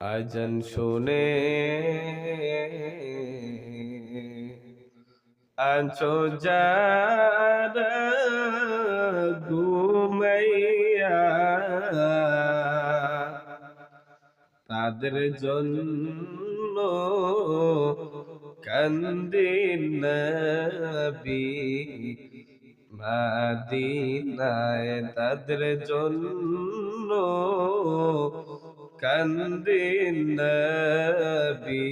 আজন শুনে আছো যার ঘুমাইয়া তাদের জন্য কান্দিন নবী মাদিনায় তাদের জন্য কান্দিন নবী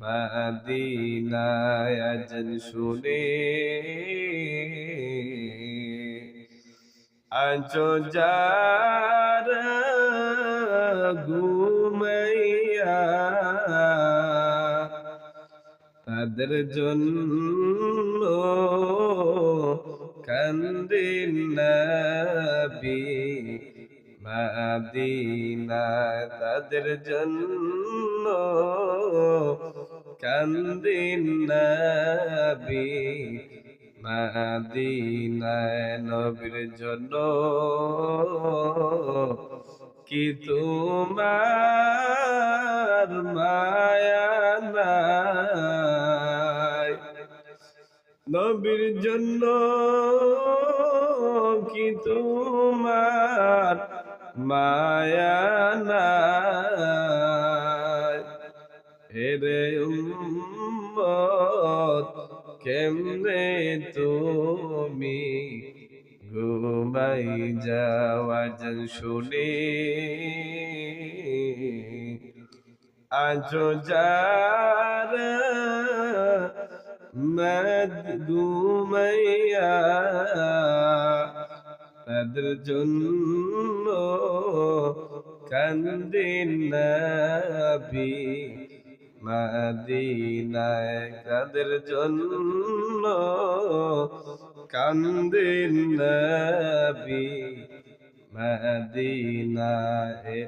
মাদিনায় আজন শুনে। আজো যার ঘুমাইয়া তাদের জন্য কান্দিন নবী। মাদিনায় তাদের জন্য কান্দিন নবী। মাদিনায় নবীর জন্য কি তোমার মায়া নাই? নবীর জন্য কি তোমার মায়া নাই। এরে উম্মত, কেমনে তুমি ঘুমাই যাওয়া জন শুনে। আজো যার মদ ঘুমাইয়া, তাদের জন্য কান্দিন নবী মদিনায় কাদের জন্য? কান্দিন নবী মদিনায়